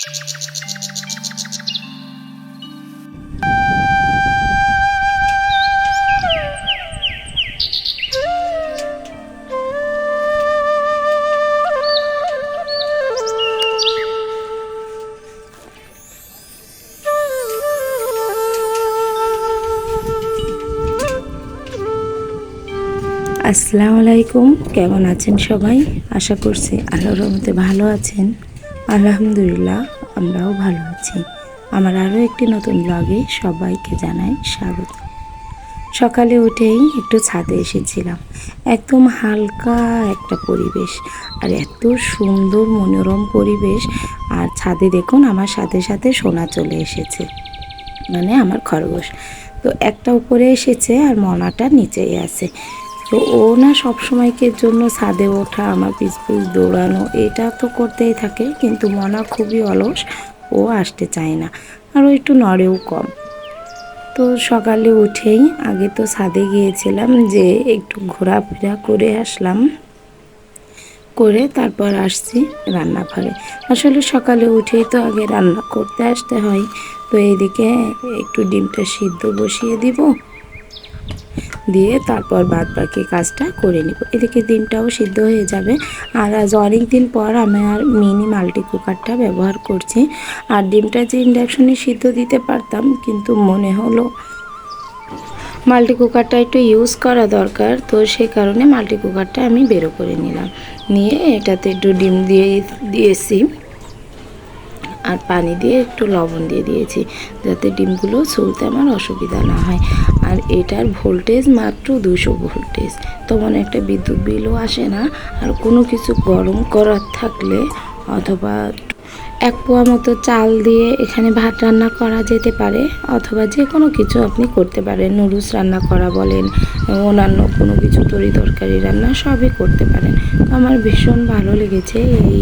আসসালামু আলাইকুম। কেমন আছেন সবাই? আশা করছি আল্লাহর রহমতে ভালো আছেন। আলহামদুলিল্লাহ, আমরাও ভালো আছি। আমার আরও একটি নতুন ব্লগে সবাইকে জানাই স্বাগত। সকালে উঠেই একটু ছাদে এসেছিলাম। একদম হালকা একটা পরিবেশ আর এত সুন্দর মনোরম পরিবেশ। আর ছাদে দেখুন, আমার সাথে সাথে সোনা চলে এসেছে। মানে আমার খরগোশ। তো একটা উপরে এসেছে আর মনাটা নিচেই আছে। তো ও না সবসময়কের জন্য ছাদে ওঠা, আমার পিছ পিছ দৌড়ানো, এটা তো করতেই থাকে। কিন্তু মনা খুবই অলস, ও আসতে চায় না। আর ও একটু নড়েও কম। তো সকালে উঠেই আগে তো ছাদে গিয়েছিলাম যে একটু ঘোরাফেরা করে আসলাম। করে তারপর আসছি রান্নাঘরে। আসলে সকালে উঠেই তো আগে রান্না করতে আসতে হয়। তো এইদিকে একটু ডিমটা সিদ্ধ বসিয়ে দিব। দিয়ে তারপর বাদ বাকি কাজটা করে নিব। এদিকে ডিমটাও সিদ্ধ হয়ে যাবে। আর আজ অনেক দিন পর আমি আর মিনি মাল্টি কুকারটা ব্যবহার করছি। আর ডিমটা যে ইন্ডাকশনে সিদ্ধ দিতে পারতাম, কিন্তু মনে হলো মাল্টি কুকারটা একটু ইউজ করা দরকার, তো সেই কারণে মাল্টি কুকারটা আমি বেরো করে নিলাম। নিয়ে এটাতে একটু ডিম দিয়ে দিয়েছি। আর পানি দিয়ে একটু লবণ দিয়ে দিয়েছি, যাতে ডিমগুলো ছুলতে আমার অসুবিধা না হয়। আর এটার ভোল্টেজ মাত্র দুশো ভোল্টেজ। তেমন একটা বিদ্যুৎ বিলও আসে না, আর কোনো কিছু গরম করার থাকলে অথবা এক পোয়া মতো চাল দিয়ে এখানে ভাত রান্না করা যেতে পারে, অথবা যে কোনো কিছু আপনি করতে পারেন। নুডলস রান্না করা বলেন, অন্যান্য কোনো কিছু তরি তরকারি রান্না সবই করতে পারেন। আমার ভীষণ ভালো লেগেছে এই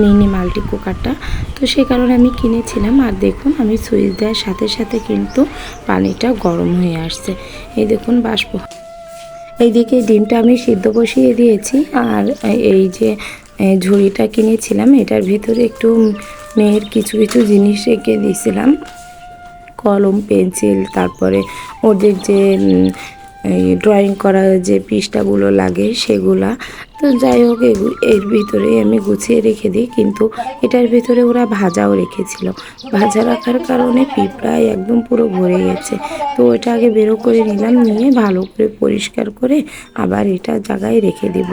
মিনি মাল্টি কুকারটা। তো সে কারণে আমি কিনেছিলাম আর দেখুন আমি সুইচ দেওয়ার সাথে সাথে কিন্তু পানিটা গরম হয়ে আসছে। এই দেখুন বাষ্প। এইদিকে ডিমটা আমি সিদ্ধ বসিয়ে দিয়েছি আর এই যে ঝুড়িটা কিনেছিলাম, এটার ভিতরে একটু মেয়ের কিছু কিছু জিনিস রেখে দিয়েছিলাম। কলম, পেন্সিল, তারপরে ওদের যে ড্রয়িং করার যে পৃষ্ঠাগুলো লাগে সেগুলা তো যাই হোক এর ভিতরেই আমি গুছিয়ে রেখে দিই, কিন্তু এটার ভিতরে ওরা ভাজাও রেখেছিল। ভাজা রাখার কারণে পিঁপড়ায় একদম পুরো ভরে গেছে। তো ওটা আগে বেরো করে নিলাম, নিয়ে ভালো করে পরিষ্কার করে আবার এটা জায়গায় রেখে দেব।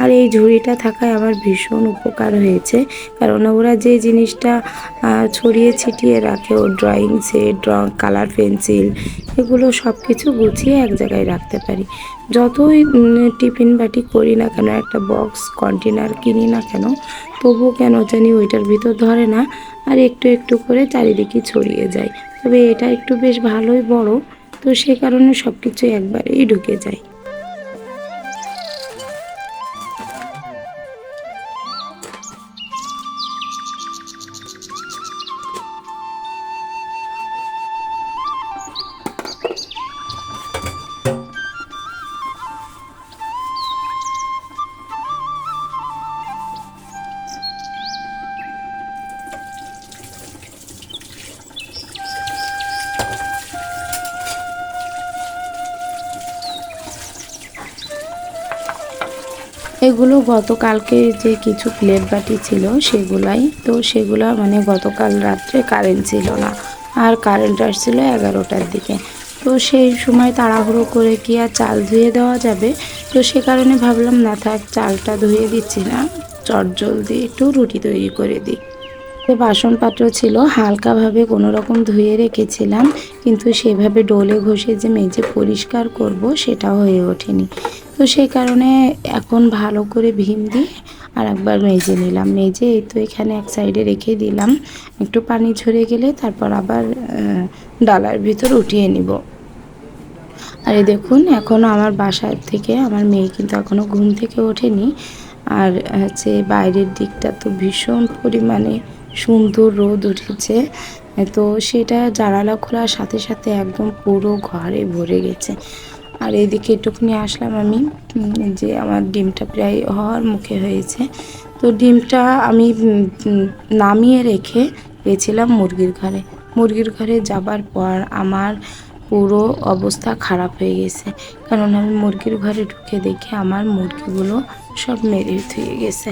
আর এই ঝুড়িটা থাকায় আমার ভীষণ উপকার হয়েছে, কারণ ওরা যে জিনিসটা ছড়িয়ে ছিটিয়ে রাখে, ও drawing set draw colour pencil এগুলো সব কিছু গুছিয়ে এক জায়গায় রাখতে পারি। যতই টিফিন বাটি করি না কেন, একটা বক্স, কন্টেনার কিনি না কেন তবু কেন জানি ওইটার ভিতর ধরে না আর একটু একটু করে চারিদিকে ছড়িয়ে যায়। তবে এটা একটু বেশ ভালোই বড়, তো সে কারণে সব কিছু একবারেই ঢুকে যায়। এগুলো গতকালকে যে কিছু প্লেট বাটি ছিল সেগুলাই, তো সেগুলো মানে গতকাল রাত্রে কারেন্ট ছিল না। আর কারেন্ট আসছিল এগারোটার দিকে। তো সেই সময় তাড়াহুড়ো করে কি আর চাল ধুয়ে দেওয়া যাবে? তো সে কারণে ভাবলাম, না থাক, চালটা ধুয়ে দিচ্ছি না চট জলদি একটু রুটি তৈরি করে দিই। বাসনপত্র ছিল, হালকাভাবে কোনো রকম ধুয়ে রেখেছিলাম, কিন্তু সেভাবে ডোলে ঘষে যে মেজে পরিষ্কার করব সেটা হয়ে ওঠেনি। তো সেই কারণে এখন ভালো করে ভীম দিয়ে আর একবার মেজে নিলাম। মেজে এই তো এখানে এক সাইডে রেখে দিলাম। একটু পানি ঝরে গেলে তারপর আবার ডালার ভিতর উঠিয়ে নিব। আর এই দেখুন এখনও আমার বাসার থেকে, আমার মেয়ে কিন্তু এখনও ঘুম থেকে ওঠেনি। আর হচ্ছে বাইরের দিকটা তো ভীষণ পরিমাণে সুন্দর রোদ উঠেছে। তো সেটা জানালা খোলার সাথে সাথে একদম পুরো ঘরে ভরে গেছে। আর এদিকে একটুখানি আসলাম আমি যে আমার ডিমটা প্রায় হওয়ার মুখে হয়েছে। তো ডিমটা আমি নামিয়ে রেখে গেছিলাম মুরগির ঘরে। মুরগির ঘরে যাবার পর আমার পুরো অবস্থা খারাপ হয়ে গেছে। কারণ আমি মুরগির ঘরে ঢুকে দেখি আমার মুরগিগুলো সব মেরে থুয়ে গেছে।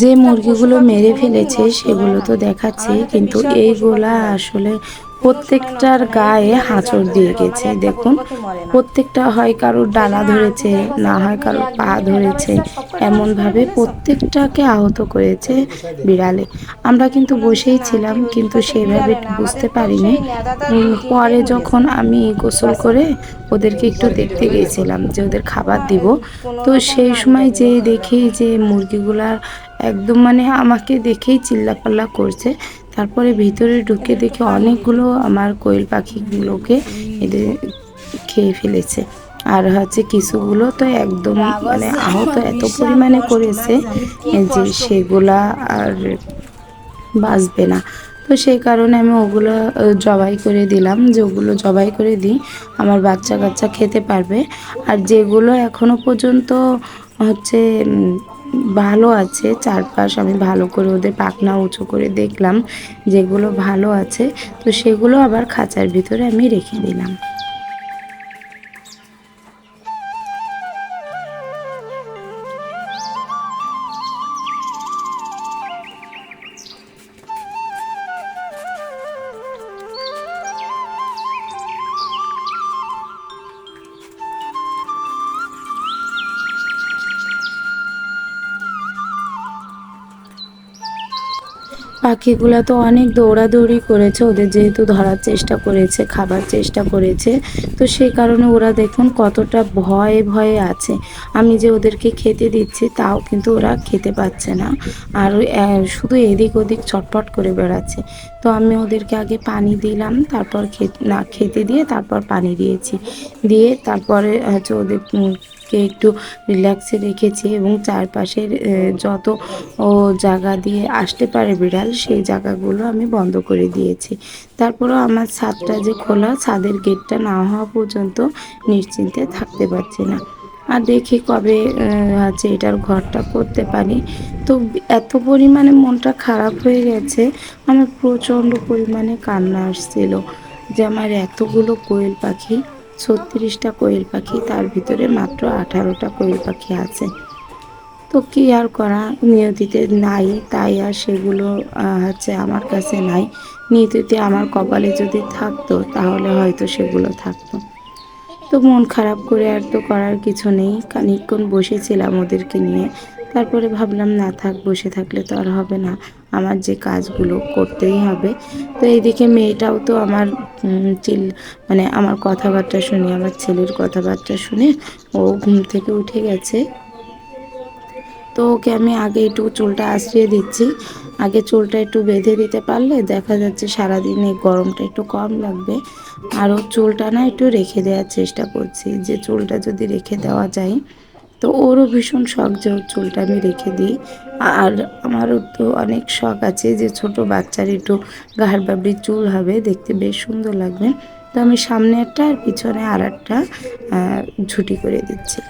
যে মুরগিগুলো মেরে ফেলেছে সেগুলো তো দেখাচ্ছে কিন্তু এইগুলা আসলে প্রত্যেকটার গায়ে হাঁচড় দিয়ে গেছে। দেখুন, প্রত্যেকটা হয় কারোর ডালা ধরেছে, না হয় কারোর পা ধরেছে। এমনভাবে প্রত্যেকটাকে আহত করেছে বিড়ালে। আমরা কিন্তু বসেই ছিলাম, কিন্তু সেভাবে বুঝতে পারিনি। পরে যখন আমি গোসল করে ওদেরকে একটু দেখতে গিয়েছিলাম যে ওদের খাবার দিব, তো সেই সময় যে দেখি যে মুরগিগুলার একদম মানে আমাকে দেখেই চিল্লাপাল্লা করছে। তারপরে ভিতরে ঢুকে দেখি অনেকগুলো আমার কোয়েল পাখিগুলোকে এদের খেয়ে ফেলেছে। আর হচ্ছে কিছুগুলো তো একদম মানে আহত এত পরিমাণে করেছে যে সেগুলা আর বাঁচবে না। তো সেই কারণে আমি ওগুলো জবাই করে দিলাম যে ওগুলো জবাই করে দিই, আমার বাচ্চা কাচ্চা খেতে পারবে। আর যেগুলো এখনও পর্যন্ত হচ্ছে ভালো আছে, চারপাশ আমি ভালো করে ওদের পাখনা উঁচু করে দেখলাম যেগুলো ভালো আছে, তো সেগুলো আবার খাঁচার ভিতরে আমি রেখে দিলাম। পাখিগুলো তো অনেক দৌড়াদৌড়ি করেছে, ওদের যেহেতু ধরার চেষ্টা করেছে, খাবার চেষ্টা করেছে, তো সেই কারণে ওরা দেখুন কতটা ভয়ে ভয়ে আছে। আমি যে ওদেরকে খেতে দিচ্ছি, তাও কিন্তু ওরা খেতে পাচ্ছে না। আর শুধু এদিক ওদিক ছটফট করে বেড়াচ্ছে। তো আমি ওদেরকে আগে পানি দিলাম, তারপর খেতে, না, খেতে দিয়ে তারপর পানি দিয়েছি। দিয়ে তারপরে হচ্ছে ওদের উম, কে একটু রিল্যাক্সে রেখেছি এবং চারপাশের যত ও জায়গা দিয়ে আসতে পারে বিড়াল সেই জায়গাগুলো আমি বন্ধ করে দিয়েছি। তারপরেও আমার ছাদটা যে খোলা ছাদের গেটটা না হওয়া পর্যন্ত নিশ্চিন্তে থাকতে পারছি না। আর দেখি কবে হচ্ছে এটার ঘরটা করতে পারি। তো এত পরিমাণে মনটা খারাপ হয়ে গেছে আমার প্রচণ্ড পরিমাণে কান্না আসছিল যে আমার এতগুলো কোয়েল পাখি ছত্রিশটা কোয়েল পাখি, তার ভিতরে মাত্র আঠারোটা কোয়েল পাখি আছে। তো কি আর করা? নিয়তিতে নাই, তাই আর সেগুলো হচ্ছে আমার কাছে নাই। নিয়তিতে আমার কপালে যদি থাকতো, তাহলে হয়তো সেগুলো থাকতো। তো মন খারাপ করে আর তো করার কিছু নেই। খানিকক্ষণ বসেছিলাম ওদেরকে নিয়ে। তারপরে ভাবলাম, না থাক, বসে থাকলে তো আর হবে না। আমার যে কাজগুলো করতেই হবে। তো এইদিকে মেয়েটাও তো আমার চিল মানে আমার কথাবার্তা শুনে, আমার ছেলের কথাবার্তা শুনে ও ঘুম থেকে উঠে গেছে। তো ওকে আমি আগে একটু চুলটা আশ্রিয়ে দিচ্ছি। আগে চুলটা একটু বেঁধে দিতে পারলে দেখা যাচ্ছে সারাদিন এই গরমটা একটু কম লাগবে। আর ওর চুলটা না একটু রেখে দেওয়ার চেষ্টা করছি। যে চুলটা যদি রেখে দেওয়া যায় তো ওরও ভীষণ শখ যে ওর চুলটা আমি রেখে দিই। আর আমারও তো অনেক শখ আছে যে ছোট বাচ্চার একটু গাহার বাবড়ির চুল হবে, দেখতে বেশ সুন্দর লাগবে। তো আমি সামনে একটা আর পিছনে আর একটা ঝুটি করে দিচ্ছি।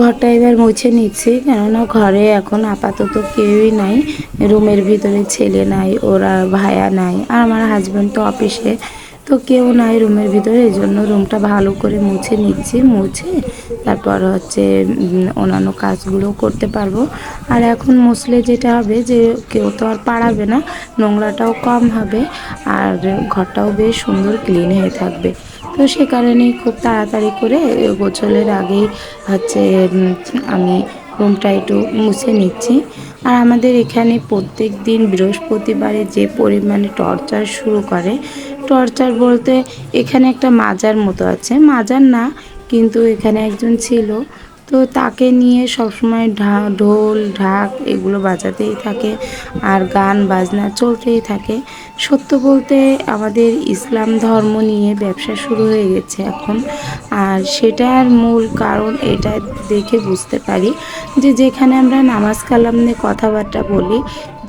ঘরটা এবার মুছে নিচ্ছি, কেননা ঘরে এখন আপাতত কেউই নাই, রুমের ভিতরে ছেলে নাই, ওরা ভায়া নাই, আর আমার হাজব্যান্ড তো অফিসে তো কেউ নাই রুমের ভিতরে, এই জন্য রুমটা ভালো করে মুছে নিচ্ছি, মুছে তারপর হচ্ছে অন্যান্য কাজগুলো করতে পারব। আর এখন মুছলে যেটা হবে যে, কেউ তো আর পাড়াবে না, নোংরাটাও কম হবে, আর ঘরটাও বেশ সুন্দর ক্লিন হয়ে থাকবে। তো সে কারণেই খুব তাড়াতাড়ি করে গোছলের আগেই হচ্ছে আমি রুমটা একটু মুছে নিচ্ছি। আর আমাদের এখানে প্রত্যেক দিন বৃহস্পতিবারে যে পরিমাণে টর্চার শুরু করে, টর্চার বলতে এখানে একটা মাজার মতো আছে। মাজার না, কিন্তু এখানে একজন ছিল। তো তাকে নিয়ে সবসময় ঢা, ঢোল, ঢাক এগুলো বাজাতেই থাকে আর গান, বাজনা চলতেই থাকে। সত্য বলতে আমাদের ইসলাম ধর্ম নিয়ে ব্যবসা শুরু হয়ে গেছে এখন। আর সেটার মূল কারণ এটা দেখে বুঝতে পারি যে যেখানে আমরা নামাজ কালাম নিয়ে কথাবার্তা বলি,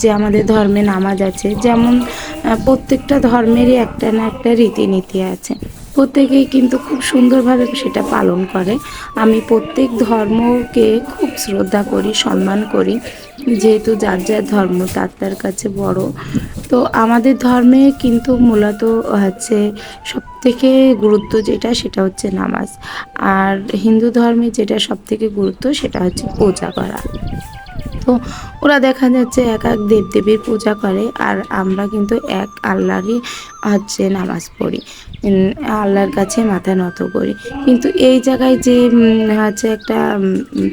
যে আমাদের ধর্মে নামাজ আছে, যেমন প্রত্যেকটা ধর্মেরই একটা না একটা রীতিনীতি আছে। প্রত্যেকেই কিন্তু খুব সুন্দরভাবে সেটা পালন করে। আমি প্রত্যেক ধর্মকে খুব শ্রদ্ধা করি, সম্মান করি, যেহেতু যার যার ধর্ম তার তার কাছে বড়। তো আমাদের ধর্মে কিন্তু মূলত হচ্ছে সব থেকে গুরুত্ব যেটা সেটা হচ্ছে নামাজ। আর হিন্দু ধর্মে যেটা সব থেকে গুরুত্ব সেটা হচ্ছে পূজা করা। তো ওরা দেখা যাচ্ছে এক এক দেবদেবীর পূজা করে, আর আমরা কিন্তু এক আল্লাহরই হচ্ছে নামাজ পড়ি। আল্লাহর কাছে মাথা নত করি। কিন্তু এই জায়গায় যে আছে একটা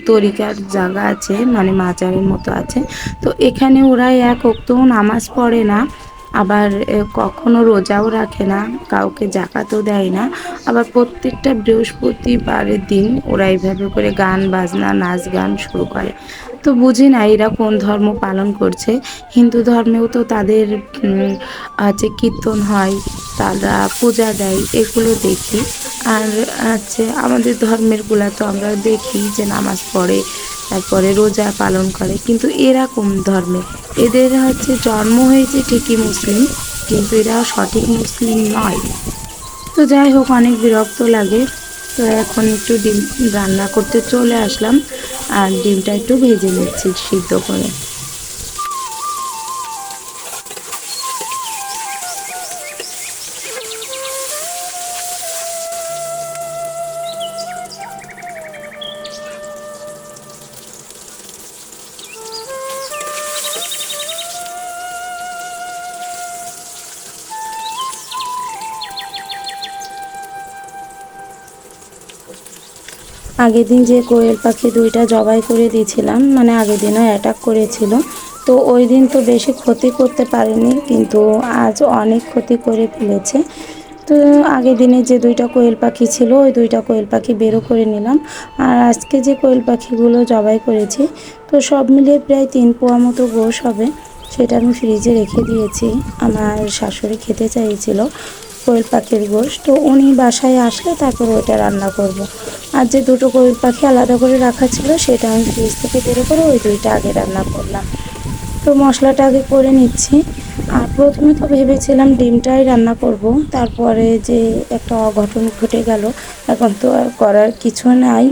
তরিকার জায়গা আছে মানে মাজারের মতো আছে, তো এখানে ওরা এক ওক্ত নামাজ পড়ে না। আবার কখনো রোজাও রাখে না, কাউকে জাকাতও দেয় না। আবার প্রত্যেকটা বৃহস্পতিবারের দিন ওরা এইভাবে করে গান, বাজনা, নাচ, গান শুরু করে। তো বুঝি না এরা কোন ধর্ম পালন করছে। হিন্দু ধর্মেও তো তাদের আছে কীর্তন হয়, তারা পূজা দেয়, এগুলো দেখি। আর আছে, আমাদের ধর্মেরগুলা তো আমরা দেখি যে নামাজ পড়ে, তারপরে রোজা পালন করে, কিন্তু এরা কোন ধর্মে এদের হচ্ছে জন্ম হয়েছে ঠিকই মুসলিম, কিন্তু এরা সঠিক মুসলিম নয়। তো যাই হোক, অনেক বিরক্ত লাগে। তো এখন একটু ডিম রান্না করতে চলে আসলাম, আর ডিমটা একটু ভেজে নিচ্ছি, সিদ্ধ করে। আগের দিন যে কোয়েল পাখি দুইটা জবাই করে দিয়েছিলাম মানে আগের দিনও অ্যাটাক করেছিল। তো ওই দিন তো বেশি ক্ষতি করতে পারেনি, কিন্তু আজ অনেক ক্ষতি করে ফেলেছে। তো আগের দিনে যে দুইটা কোয়েল পাখি ছিল, ওই দুইটা কোয়েল পাখি বেরো করে নিলাম। আর আজকে যে কোয়েল পাখিগুলো জবাই করেছি, তো সব মিলিয়ে প্রায় তিন পোয়া মতো গোশ হবে। সেটা আমি ফ্রিজে রেখে দিয়েছি। আমার শাশুড়ি খেতে চাইছিল। কোয়েল পাখির গোশ, তো উনি বাসায় আসলে তারপর ওইটা রান্না করব। আর যে দুটো কোয়েল পাখি আলাদা করে রাখা ছিল, সেটা আমি ফ্রিজ থেকে বের করে ওই দুইটা আগে রান্না করলাম। তো মশলাটা আগে করে নিচ্ছি। আর প্রথমে তো ভেবেছিলাম ডিমটাই রান্না করব, তারপরে যে একটা অঘটন ঘটে গেল, এখন তো আর করার কিছু নাই।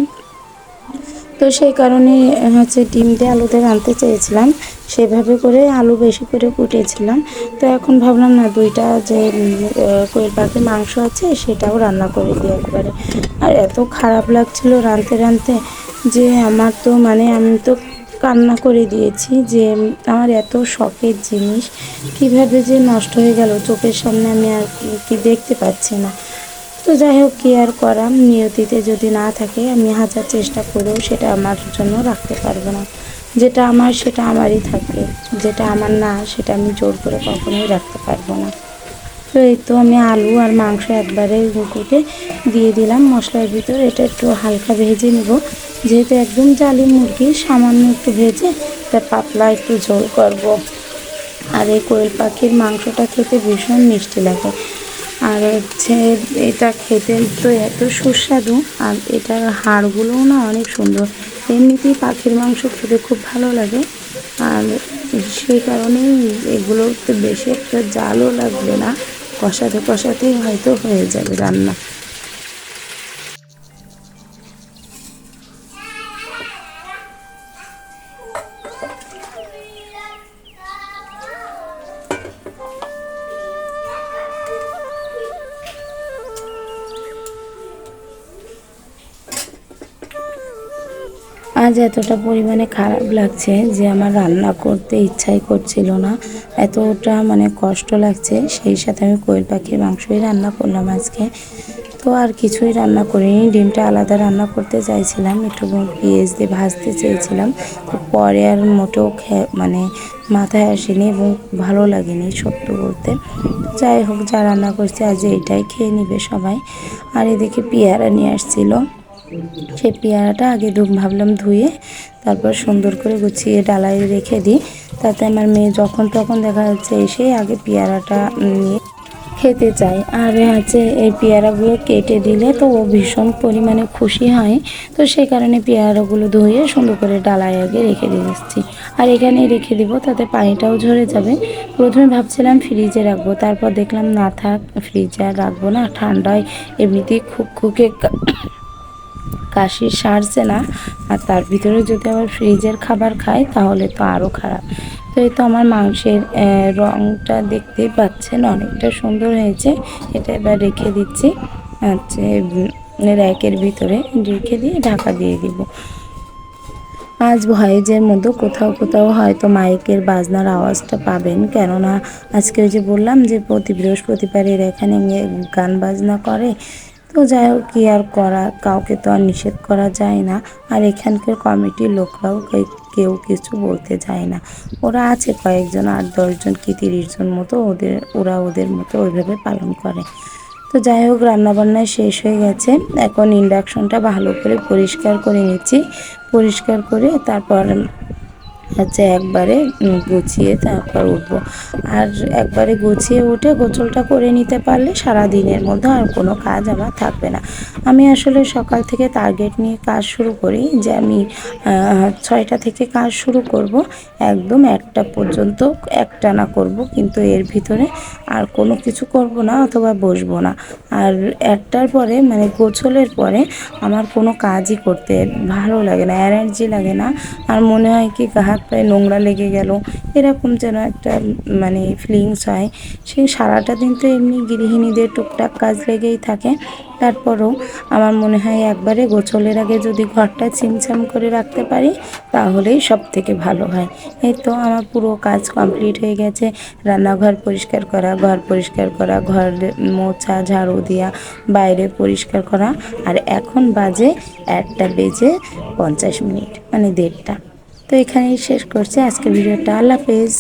তো সেই কারণে হচ্ছে ডিম দিয়ে আলুতে রাঁধতে চেয়েছিলাম। সেভাবে করে আলু বেশি করে কুটেছিলাম। তো এখন ভাবলাম, না, দুইটা যে কোয়েল পাখির মাংস আছে, সেটাও রান্না করে দিই একবারে। আর এত খারাপ লাগছিল রাঁধতে রাঁধতে যে, আমার তো মানে আমি তো কান্না করে দিয়েছি যে, আমার এত শখের জিনিস, কীভাবে যে নষ্ট হয়ে গেল, চোখের সামনে আমি আর কি দেখতে পাচ্ছি না। তো যাই হোক, কি আর করা নিয়তিতে যদি না থাকে, আমি হাজার চেষ্টা করেও সেটা আমার জন্য রাখতে পারব না। যেটা আমার, সেটা আমারই থাকবে যেটা আমার না, সেটা আমি জোর করে কখনোই রাখতে পারব না। তো এই তো আমি আলু আর মাংস একবারে কুটে দিয়ে দিলাম মশলার ভিতর। এটা একটু হালকা ভেজে নেব। যেহেতু একদম জালি মুরগি, সামান্য একটু ভেজে তা পাতলা একটু ঝোল করব। আর এই কোয়েল পাখির মাংসটা খেতে ভীষণ মিষ্টি লাগে। আর হচ্ছে এটা খেতে তো এত সুস্বাদু, আর এটার হাড়গুলোও না অনেক সুন্দর। এমনিতেই পাখির মাংস খেতে খুব ভালো লাগে, আর সেই কারণেই এগুলোতে বেশি একটা জালও লাগবে না। কষাতে কষাতেই হয়তো হয়ে যাবে রান্না। এতটা পরিমাণে খারাপ লাগছে যে আমার রান্না করতে ইচ্ছাই করছিল না। এতটা মানে কষ্ট লাগছে, সেই সাথে আমি কোয়েল পাখির মাংসই রান্না করলাম আজকে। তো আর কিছুই রান্না করিনি, ডিমটা আলাদা রান্না করতে চাইছিলাম, একটু পেঁয়াজ দিয়ে ভাজতে চেয়েছিলাম। তো পরে আর মোটেও মানে মাথায় আসেনি এবং ভালো লাগেনি সত্য বলতে। যাই হোক, যা রান্না করছে আজ এইটাই খেয়ে নিবে সবাই। আর এদিকে পেয়ারা নিয়ে আসছিল। সেই পেয়ারাটা আগে ধু ভাবলাম ধুয়ে তারপর সুন্দর করে গুছিয়ে ডালায় রেখে দিই। তাতে আমার মেয়ে যখন তখন দেখা যাচ্ছে এসে আগে পেয়ারাটা নিয়ে খেতে চায়। আর হচ্ছে এই পেয়ারাগুলো কেটে দিলে তো ও ভীষণ পরিমাণে খুশি হয়। তো সেই কারণে পেয়ারাগুলো ধুয়ে সুন্দর করে ডালায় আগে রেখে দিচ্ছি। আর এখানে রেখে দিব, তাতে পানিটাও ঝরে যাবে। প্রথমে ভাবছিলাম ফ্রিজে রাখব, তারপর দেখলাম না থাক, ফ্রিজে আর রাখব না, ঠান্ডায় এমনিতেই খুব খুকে কাশি সারছে না। আর তার ভিতরে যদি আবার ফ্রিজের খাবার খাই তাহলে তো আরও খারাপ। তো এই তো আমার মাংসের রংটা দেখতেই পাচ্ছেন, অনেকটা সুন্দর হয়েছে। এটা এবার রেখে দিচ্ছি। হচ্ছে র্যাকের ভিতরে রেখে দিয়ে ঢাকা দিয়ে দিব। আজ ভয়েজের মধ্যে কোথাও কোথাও হয়তো মাইকের বাজনার আওয়াজটা পাবেন। কেননা আজকে ওই যে বললাম যে প্রতি বৃহস্পতিবারের এখানে গিয়ে গান বাজনা করে। তো যাই হোক, কি আর করা? কাউকে তো আর নিষেধ করা যায় না। আর এখানকার কমিটির লোকরাও কেউ কিছু বলতে যায় না। ওরা আছে কয়েকজন, আট, দশজন কি তিরিশ জন মতো ওদের ওরা ওদের মতো ওইভাবে পালন করে। তো যাই হোক, রান্নাবান্না শেষ হয়ে গেছে। এখন ইন্ডাকশনটা ভালো করে পরিষ্কার করে নিচ্ছি। পরিষ্কার করে তারপর হচ্ছে একবারে গুছিয়ে তারপর উঠবো। আর একবারে গুছিয়ে উঠে গোসলটা করে নিতে পারলে সারা দিনের মধ্যে আর কোনো কাজ আমার থাকবে না। আমি আসলে সকাল থেকে টার্গেট নিয়ে কাজ শুরু করি যে আমি ছয়টা থেকে কাজ শুরু করব, একদম একটা পর্যন্ত একটানা করব, কিন্তু এর ভিতরে আর কোনো কিছু করব না অথবা বসবো না। আর একটার পরে মানে গোছলের পরে আমার কোনো কাজই করতে ভালো লাগে না এনার্জি লাগে না। আর মনে হয় কি হাত পায়ে নোংরা লেগে গেল। এরকম যেন একটা মানে ফিলিংস হয়। সেই সারাটা দিন তো এমনি গৃহিণীদের টুকটাক কাজ লেগেই থাকে। তারপরও আমার মনে হয় একবারে গোছলের আগে যদি ঘরটা ছিমছাম করে রাখতে পারি, তাহলেই সব থেকে ভালো হয়। এই তো আমার পুরো কাজ কমপ্লিট হয়ে গেছে। রান্নাঘর পরিষ্কার করা, ঘর পরিষ্কার করা, ঘর মোছা, ঝাড়ু দেওয়া বাইরে পরিষ্কার করা। আর এখন বাজে একটা বেজে পঞ্চাশ মিনিট মানে দেড়টা। তো এখানেই শেষ করছি। আজকে ভিডিওটা আল্লাহ হাফেজ।